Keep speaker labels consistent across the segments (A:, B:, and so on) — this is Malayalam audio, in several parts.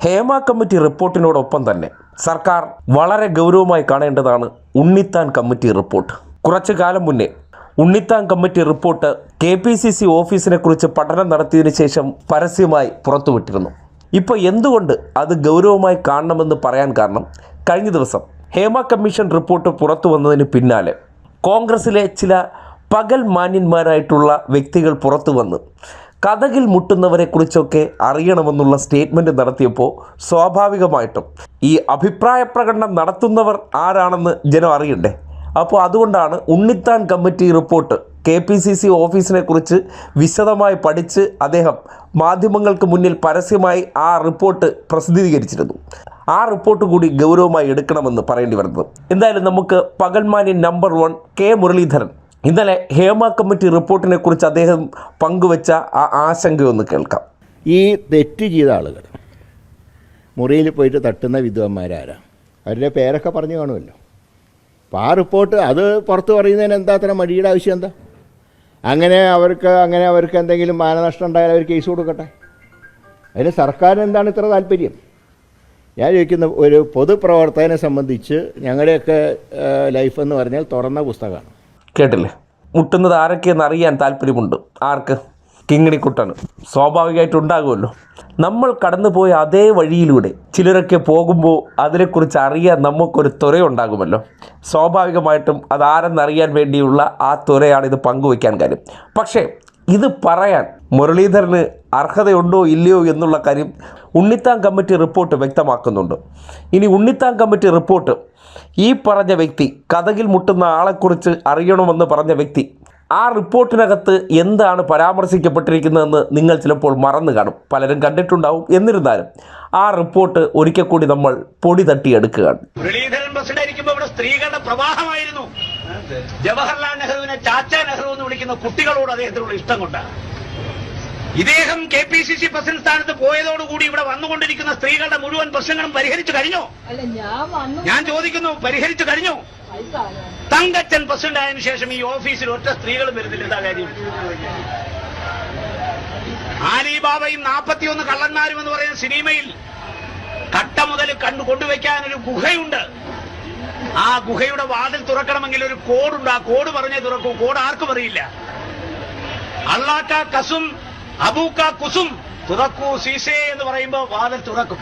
A: ഹേമ കമ്മിറ്റി റിപ്പോർട്ടിനോടൊപ്പം തന്നെ സർക്കാർ വളരെ ഗൗരവമായി കാണേണ്ടതാണ് ഉണ്ണിത്താൻ കമ്മിറ്റി റിപ്പോർട്ട്. കുറച്ചു കാലം മുന്നേ Unnithan committee report K P C C ഓഫീസിനെ കുറിച്ച് പഠനം നടത്തിയതിനു ശേഷം പരസ്യമായി പുറത്തുവിട്ടിരുന്നു. ഇപ്പോൾ എന്തുകൊണ്ട് അത് ഗൗരവമായി കാണണമെന്ന് പറയാൻ കാരണം കഴിഞ്ഞ ദിവസം ഹേമ കമ്മീഷൻ റിപ്പോർട്ട് പുറത്തു വന്നതിന് പിന്നാലെ കോൺഗ്രസിലെ ചില പകൽ മാന്യന്മാരായിട്ടുള്ള വ്യക്തികൾ പുറത്തു വന്ന് കഥകിൽ മുട്ടുന്നവരെക്കുറിച്ചൊക്കെ അറിയണമെന്നുള്ള സ്റ്റേറ്റ്മെന്റ് നടത്തിയപ്പോൾ സ്വാഭാവികമായിട്ടും ഈ അഭിപ്രായ പ്രകടനം നടത്തുന്നവർ ആരാണെന്ന് ജനം അറിയണ്ടേ? അപ്പോൾ അതുകൊണ്ടാണ് Unnithan committee report K P C C ഓഫീസിനെ കുറിച്ച് വിശദമായി പഠിച്ച് അദ്ദേഹം മാധ്യമങ്ങൾക്ക് മുന്നിൽ പരസ്യമായി ആ റിപ്പോർട്ട് പ്രസിദ്ധീകരിച്ചിരുന്നു. ആ റിപ്പോർട്ട് കൂടി ഗൗരവമായി എടുക്കണമെന്ന് പറയേണ്ടി വരുന്നത്. എന്തായാലും നമുക്ക് പകൽമാന്യൻ നമ്പർ വൺ കെ മുരളീധരൻ ഇന്നലെ ഹേമ കമ്മിറ്റി റിപ്പോർട്ടിനെ കുറിച്ച് അദ്ദേഹം പങ്കുവച്ച ആ ആശങ്കയൊന്ന് കേൾക്കാം.
B: ഈ തെറ്റ് ചെയ്ത ആളുകൾ മുറിയിൽ പോയിട്ട് തട്ടുന്ന വിദ്വാന്മാരാരാ? അവരുടെ പേരൊക്കെ പറഞ്ഞു കാണുമല്ലോ. അപ്പോൾ ആ റിപ്പോർട്ട് അത് പുറത്ത് പറയുന്നതിന് എന്താ അത്ര മടിയുടെ ആവശ്യം എന്താ? അങ്ങനെ അവർക്ക് അങ്ങനെ അവർക്ക് എന്തെങ്കിലും മാനനഷ്ടം ഉണ്ടായാൽ അവർ കേസ് കൊടുക്കട്ടെ. അതിന് സർക്കാരിന് എന്താണ് ഇത്ര താല്പര്യം? ഞാൻ ചോദിക്കുന്ന ഒരു പൊതുപ്രവർത്തകനെ സംബന്ധിച്ച് ഞങ്ങളുടെയൊക്കെ ലൈഫ് എന്ന് പറഞ്ഞാൽ തുറന്ന പുസ്തകമാണ്.
A: കേട്ടില്ലേ? മുട്ടുന്നത് ആരൊക്കെയെന്ന് അറിയാൻ താല്പര്യമുണ്ട്. ആർക്ക്? കിങ്ങിണിക്കുട്ടന്. സ്വാഭാവികമായിട്ടും ഉണ്ടാകുമല്ലോ. നമ്മൾ കടന്നുപോയ അതേ വഴിയിലൂടെ ചിലരൊക്കെ പോകുമ്പോൾ അതിനെക്കുറിച്ച് അറിയാൻ നമുക്കൊരു ത്വരയുണ്ടാകുമല്ലോ സ്വാഭാവികമായിട്ടും അതാരെന്നറിയാൻ വേണ്ടിയുള്ള ആ ത്വരയാണ് ഇത് പങ്കുവയ്ക്കാൻ കാര്യം. പക്ഷേ ഇത് പറയാൻ മുരളീധരന് അർഹതയുണ്ടോ ഇല്ലയോ എന്നുള്ള കാര്യം ഉണ്ണിത്താൻ കമ്മിറ്റി റിപ്പോർട്ട് വ്യക്തമാക്കുന്നുണ്ട്. ഇനി ഉണ്ണിത്താൻ കമ്മിറ്റി റിപ്പോർട്ട്. ഈ പറഞ്ഞ വ്യക്തി കഥകിൽ മുട്ടുന്ന ആളെക്കുറിച്ച് അറിയണമെന്ന് പറഞ്ഞ വ്യക്തി ആ റിപ്പോർട്ടിനകത്ത് എന്താണ് പരാമർശിക്കപ്പെട്ടിരിക്കുന്നതെന്ന് നിങ്ങൾ ചിലപ്പോൾ മറന്നു കാണും. പലരും കണ്ടിട്ടുണ്ടാവും. എന്നിരുന്നാലും ആ റിപ്പോർട്ട് ഒരിക്കൽ കൂടി നമ്മൾ പൊടി തട്ടിയെടുക്കുകയാണ്.
C: സ്ത്രീകളുടെ പ്രവാഹമായിരുന്നു. ജവഹർലാൽ നെഹ്റുവിനെ ചാച്ച നെഹ്റു എന്ന് വിളിക്കുന്ന കുട്ടികളോട് അദ്ദേഹത്തിനുള്ള ഇഷ്ടം കൊണ്ടാണ്. ഇദ്ദേഹം K P C C president സ്ഥാനത്ത് പോയതോടുകൂടി ഇവിടെ വന്നുകൊണ്ടിരിക്കുന്ന സ്ത്രീകളുടെ മുഴുവൻ പ്രശ്നങ്ങളും പരിഹരിച്ചു കഴിഞ്ഞോ?
D: ഞാൻ
C: ചോദിക്കുന്നു പരിഹരിച്ചു കഴിഞ്ഞോ? തങ്കച്ചൻ പ്രസിഡന്റ് ആയതിനു ശേഷം ഈ ഓഫീസിൽ ഒറ്റ സ്ത്രീകളും വരുന്നില്ല. എന്താ കാര്യം? ആലിബാബയും നാൽപ്പത്തിയൊന്ന് കള്ളന്മാരും എന്ന് പറയുന്ന സിനിമയിൽ കട്ട മുതൽ കണ്ടു കൊണ്ടുവയ്ക്കാൻ ഒരു ഗുഹയുണ്ട്. ആ ഗുഹയുടെ വാതിൽ തുറക്കണമെങ്കിൽ ഒരു കോഡുണ്ട് ആ കോഡ് പറഞ്ഞേ തുറക്കൂ. കോഡ് ആർക്കും അറിയില്ല. അള്ളാക്ക കസും അബൂക്ക കുസും തുറക്കൂ സീസേ എന്ന് പറയുമ്പോ വാതിൽ തുറക്കും.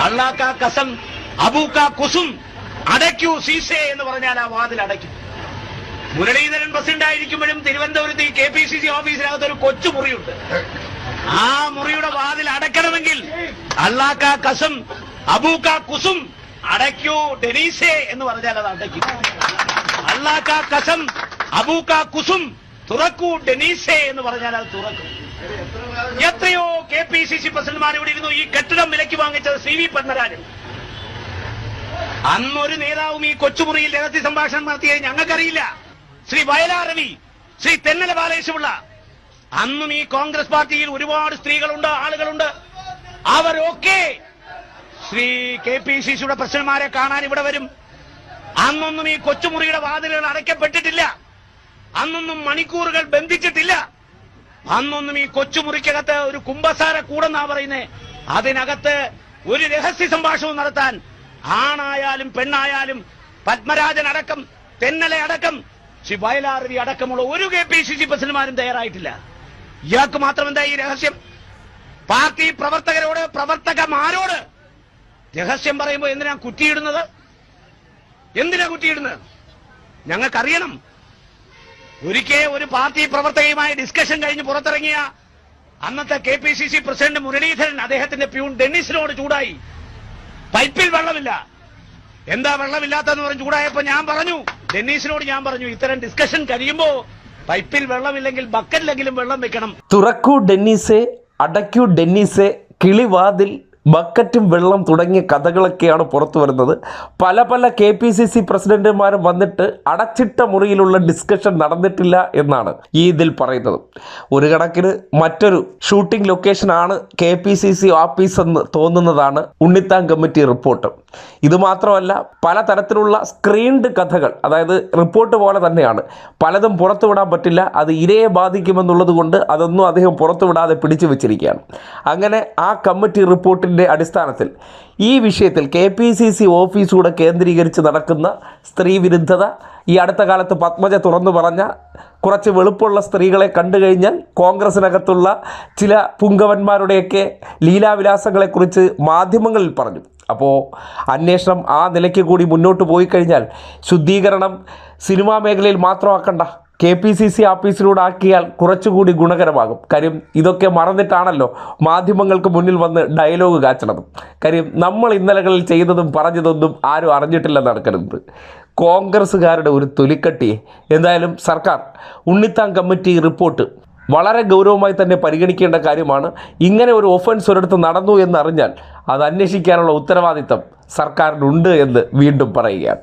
C: അള്ളാക്ക കസം അബൂക്ക കുസും അടയ്ക്കൂ സീസേ എന്ന് പറഞ്ഞാൽ ആ വാതിൽ അടയ്ക്കും. മുരളീധരൻ പ്രസിഡന്റായിരിക്കുമ്പോഴും തിരുവനന്തപുരത്ത് ഈ കെ പി സി സി ഓഫീസിനകത്ത് ഒരു കൊച്ചു മുറിയുണ്ട്. ആ മുറിയുടെ വാതിൽ അടയ്ക്കണമെങ്കിൽ അള്ളാക്ക കസം അബൂക്ക കുസും അടയ്ക്കൂ ഡെനീസേ എന്ന് പറഞ്ഞാൽ അത് അടയ്ക്കും. അള്ളാക്ക കസം അബൂക്ക കുസും തുറക്കൂ ഡെനീസേ എന്ന് പറഞ്ഞാൽ അത് തുറക്കും. എത്രയോ കെ പി സി സി പ്രസിഡന്റ്മാർ ഇവിടെ ഇരുന്നു ഈ കെട്ടിടം വിലയ്ക്ക് വാങ്ങിച്ചത് സി വി പത്മരാജൻ. അന്നൊരു നേതാവും ഈ കൊച്ചുമുറിയിൽ രഹസ്യ സംഭാഷണം നടത്തിയത് ഞങ്ങൾക്കറിയില്ല. ശ്രീ വയലാരവി ശ്രീ തെന്നല ബാലേശപിള്ള അന്നും ഈ കോൺഗ്രസ് പാർട്ടിയിൽ ഒരുപാട് സ്ത്രീകളുണ്ട് ആളുകളുണ്ട്. അവരൊക്കെ ശ്രീ കെ പി സി സിയുടെ പ്രസിഡന്റ്മാരെ കാണാൻ ഇവിടെ വരും. അന്നൊന്നും ഈ കൊച്ചുമുറിയുടെ വാതിലുകൾ അടയ്ക്കപ്പെട്ടിട്ടില്ല. അന്നൊന്നും മണിക്കൂറുകൾ ബന്ധിച്ചിട്ടില്ല. അന്നൊന്നും ഈ കൊച്ചുമുറിക്കകത്ത് ഒരു കുംഭസാര കൂടെന്നാ പറയുന്നേ. അതിനകത്ത് ഒരു രഹസ്യ സംഭാഷണം നടത്താൻ ആണായാലും പെണ്ണായാലും പത്മരാജൻ അടക്കം തെന്നല അടക്കം ശ്രീ വയലാറവി അടക്കമുള്ള ഒരു കെ പി സി സി പ്രസിഡന്റ്മാരും തയ്യാറായിട്ടില്ല. ഇയാൾക്ക് മാത്രം എന്താ ഈ രഹസ്യം? പാർട്ടി പ്രവർത്തകരോട് പ്രവർത്തകമാരോട് രഹസ്യം പറയുമ്പോൾ എന്തിനാ കുറ്റിയിടുന്നത് എന്തിനാ കുറ്റിയിടുന്നത് ഞങ്ങൾക്കറിയണം. ഒരിക്കൽ ഒരു പാർട്ടി പ്രവർത്തകയുമായി ഡിസ്കഷൻ കഴിഞ്ഞ് പുറത്തിറങ്ങിയ അന്നത്തെ K P C C president Muraleedharan അദ്ദേഹത്തിന്റെ പ്യൂൺ ഡെന്നിസിനോട് ചൂടായി. പൈപ്പിൽ വെള്ളമില്ല. എന്താ വെള്ളമില്ലാത്തെന്ന് പറഞ്ഞ് ചൂടായപ്പോ ഞാൻ പറഞ്ഞു ഡെന്നീസിനോട് ഞാൻ പറഞ്ഞു ഇത്തരം ഡിസ്കഷൻ കഴിയുമ്പോ പൈപ്പിൽ വെള്ളമില്ലെങ്കിൽ ബക്കറ്റിലെങ്കിലും വെള്ളം വെക്കണം.
A: തുറക്കൂ ഡെന്നീസെ അടക്കൂ ഡെന്നീസെ കിളിവാതിൽ ബക്കറ്റും വെള്ളം തുടങ്ങിയ കഥകളൊക്കെയാണ് പുറത്തു വരുന്നത്. പല പല കെ പി സി സി പ്രസിഡന്റുമാരും വന്നിട്ട് അടച്ചിട്ട മുറിയിലുള്ള ഡിസ്കഷൻ നടന്നിട്ടില്ല എന്നാണ് ഈ ഇതിൽ പറയുന്നത്. ഒരു കണക്കിന് മറ്റൊരു shooting ലൊക്കേഷനാണ് K P C C office എന്ന് തോന്നുന്നതാണ് ഉണ്ണിത്താൻ കമ്മിറ്റി റിപ്പോർട്ട്. ഇത് മാത്രമല്ല പലതരത്തിലുള്ള സ്ക്രീൻഡ് കഥകൾ അതായത് റിപ്പോർട്ട് പോലെ തന്നെയാണ്. പലതും പുറത്തുവിടാൻ പറ്റില്ല അത് ഇരയെ ബാധിക്കുമെന്നുള്ളത് കൊണ്ട് അതൊന്നും അദ്ദേഹം പുറത്തുവിടാതെ പിടിച്ചു വെച്ചിരിക്കുകയാണ്. അങ്ങനെ ആ കമ്മിറ്റി റിപ്പോർട്ടിന്റെ അടിസ്ഥാനത്തിൽ ഈ വിഷയത്തിൽ കെ പി സി സി കേന്ദ്രീകരിച്ച് നടക്കുന്ന സ്ത്രീ വിരുദ്ധത ഈ അടുത്ത കാലത്ത് പത്മജ തുറന്നു പറഞ്ഞ കുറച്ച് വെളുപ്പുള്ള സ്ത്രീകളെ കണ്ടു കഴിഞ്ഞാൽ കോൺഗ്രസിനകത്തുള്ള ചില പുങ്കവന്മാരുടെയൊക്കെ ലീലാവിലാസങ്ങളെക്കുറിച്ച് മാധ്യമങ്ങളിൽ പറഞ്ഞു. അപ്പോൾ അന്വേഷണം ആ നിലയ്ക്ക് കൂടി മുന്നോട്ട് പോയി കഴിഞ്ഞാൽ ശുദ്ധീകരണം സിനിമാ മേഖലയിൽ മാത്രമാക്കണ്ട. കെ പി സി സി ഓഫീസിലൂടെ ആക്കിയാൽ കുറച്ചുകൂടി ഗുണകരമാകും. കാര്യം ഇതൊക്കെ മറന്നിട്ടാണല്ലോ മാധ്യമങ്ങൾക്ക് മുന്നിൽ വന്ന് ഡയലോഗ് കാച്ചണത്. കാര്യം നമ്മൾ ഇന്നലകളിൽ ചെയ്തതും പറഞ്ഞതൊന്നും ആരും അറിഞ്ഞിട്ടില്ലെന്നാണ് കരുതുന്നത് കോൺഗ്രസ്സുകാരുടെ ഒരു തൊലിക്കട്ടിയെ എന്തായാലും സർക്കാർ ഉണ്ണിത്താൻ കമ്മിറ്റി റിപ്പോർട്ട് വളരെ ഗൗരവമായി തന്നെ പരിഗണിക്കേണ്ട കാര്യമാണ്. ഇങ്ങനെ ഒരു ഒഫൻസ് ഒരിടത്ത് നടന്നു എന്നറിഞ്ഞാൽ അത് അന്വേഷിക്കാനുള്ള ഉത്തരവാദിത്തം സർക്കാരിനുണ്ട് എന്ന് വീണ്ടും പറയുകയാണ്.